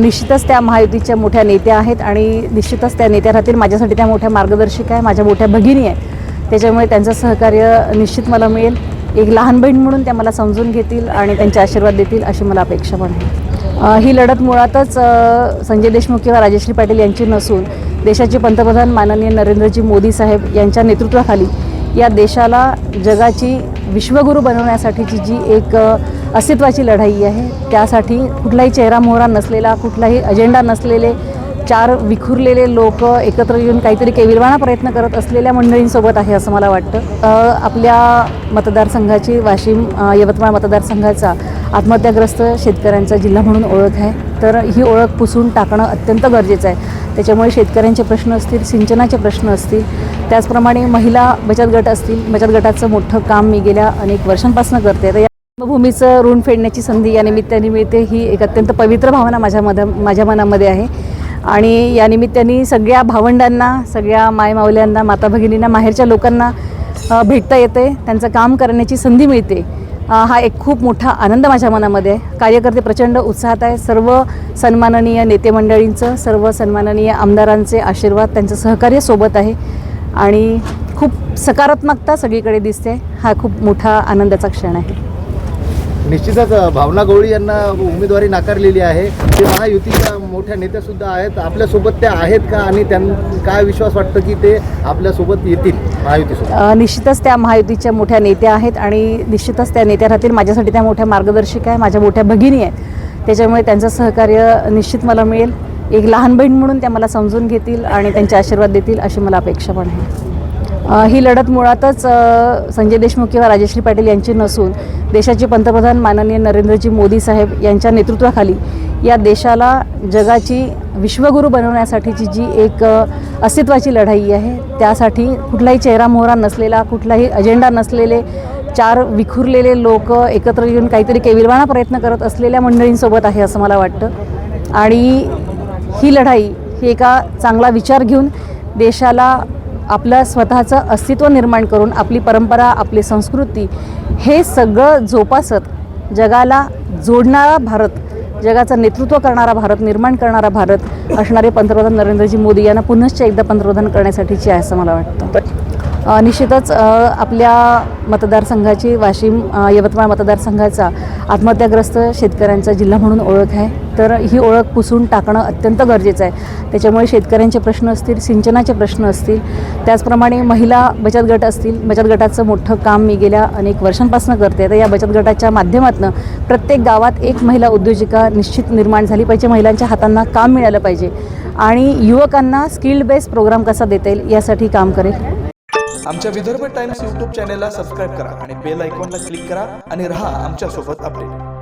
निश्चितच त्या महायुतीच्या मोठ्या नेत्या आहेत आणि निश्चितच त्या नेत्या राहतील. माझ्यासाठी त्या मोठ्या मार्गदर्शिका आहे माझ्या मोठ्या भगिनी आहे. त्याच्यामुळे त्यांचं सहकार्य निश्चित मला मिळेल. एक लहान बहीण म्हणून त्या मला समजून घेतील आणि त्यांचे आशीर्वाद देतील अशी मला अपेक्षा पण आहे. ही लढत मुळातच संजय देशमुख किंवा राजश्री पाटील यांची नसून देशाचे पंतप्रधान माननीय नरेंद्रजी मोदी साहेब यांच्या नेतृत्वाखाली या देशाला जगाची विश्वगुरू बनवण्यासाठीची जी एक अस्तित्वाची लढाई आहे. त्यासाठी कुठलाही चेहरा मोहरा नसलेला कुठलाही अजेंडा नसलेले चार विखुरलेले लोक एकत्र येऊन काहीतरी केविलवाणा प्रयत्न करत असलेल्या मंडळींसोबत आहे असं मला वाटतं. आपल्या मतदारसंघाची वाशिम यवतमाळ मतदारसंघाचा आत्महत्याग्रस्त शेतकऱ्यांचा जिल्हा म्हणून ओळख आहे. तर ही ओळख पुसून टाकणं अत्यंत गरजेचं आहे. त्याच्यामुळे शेतकऱ्यांचे प्रश्न असतील सिंचनाचे प्रश्न असतील त्याचप्रमाणे महिला बचत गट असतील बचत गटाचं मोठं काम मी गेल्या अनेक वर्षांपासून करते. तर या भूमीचं ऋण फेडण्याची संधी या निमित्ताने मिळते ही एक अत्यंत पवित्र भावना माझ्या मध माझ्या मनामध्ये आहे. आणि या निमित्ताने सगळ्या भावंडांना सगळ्या मायमावल्यांना माता भगिनींना माहेरच्या लोकांना भेटता येते. त्यांचं काम करण्याची संधी मिळते. हा एक खूप मोठा आनंद माझ्या मनामध्ये आहे. कार्यकर्ते प्रचंड उत्साहात आहे सर्व सन्माननीय नेते मंडळींचं सर्व सन्माननीय आमदारांचे आशीर्वाद त्यांचं सहकार्य सोबत आहे. आणि खूप सकारात्मकता सगळीकडे दिसते. हा खूप मोठा आनंदाचा क्षण आहे. निश्चितच भावना गवळी यांना उमेदवारी नाकारलेली आहे. ते महायुतीच्या मोठ्या नेत्या सुद्धा आहेत. आपल्यासोबत त्या आहेत का? आणि त्यांना काय विश्वास वाटतं की ते आपल्यासोबत येतील महायुतीसोबत निश्चितच त्या महायुतीच्या मोठ्या नेत्या आहेत आणि निश्चितच त्या नेत्या राहतील. माझ्यासाठी त्या मोठ्या मार्गदर्शिका आहे. माझ्या मोठ्या भगिनी आहेत. त्याच्यामुळे त्यांचं सहकार्य निश्चित मला मिळेल. एक लहान बहीण म्हणून त्या मला समजून घेतील आणि त्यांचे आशीर्वाद देतील अशी मला अपेक्षा पण आहे. ही लढत मुळातच संजय देशमुख किंवा राजश्री पाटील यांची नसून देशाचे पंतप्रधान माननीय नरेंद्रजी मोदी साहेब यांच्या नेतृत्वाखाली या देशाला जगाची विश्वगुरू बनवण्यासाठीची जी एक अस्तित्वाची लढाई आहे त्यासाठी कुठलाही चेहरा मोहरा नसलेला कुठलाही अजेंडा नसलेले चार विखुरलेले लोक एकत्र येऊन काहीतरी केविलवाणा प्रयत्न करत असलेल्या मंडळींसोबत आहे असं मला वाटतं. आणि ही लढाई ही एका चांगला विचार घेऊन देशाला आपलं स्वतःचं अस्तित्व निर्माण करून आपली परंपरा आपली संस्कृती हे सगळं जोपासत जगाला जोडणारा भारत जगाचं नेतृत्व करणारा भारत निर्माण करणारा भारत असणारे पंतप्रधान नरेंद्रजी मोदी यांना पुनश्च एकदा पंतप्रधान करण्यासाठीची आहे असं मला वाटतं. निश्चितच आपल्या मतदारसंघाची वाशिम यवतमाळ मतदारसंघाचा आत्महत्याग्रस्त शेतकऱ्यांचा जिल्हा म्हणून ओळख आहे. तर ही ओळख पुसून टाकणं अत्यंत गरजेचं आहे. त्याच्यामुळे शेतकऱ्यांचे प्रश्न असतील सिंचनाचे प्रश्न असतील त्याचप्रमाणे महिला बचत गट असतील बचत गटाचं मोठं काम मी गेल्या अनेक वर्षांपासून करते. तर या बचत गटाच्या माध्यमातून प्रत्येक गावात एक महिला उद्योजिका निश्चित निर्माण झाली पाहिजे महिलांच्या हातांना काम मिळालं पाहिजे आणि युवकांना स्किल्ड बेस्ड प्रोग्राम कसा देता येईल यासाठी काम करेल. आमच्या विदर्भ टाइम्स यूट्यूब चॅनेलला सबस्क्राईब करा आणि बेल आयकॉनला क्लिक करा आणि रहा आमच्यासोबत अपडेट.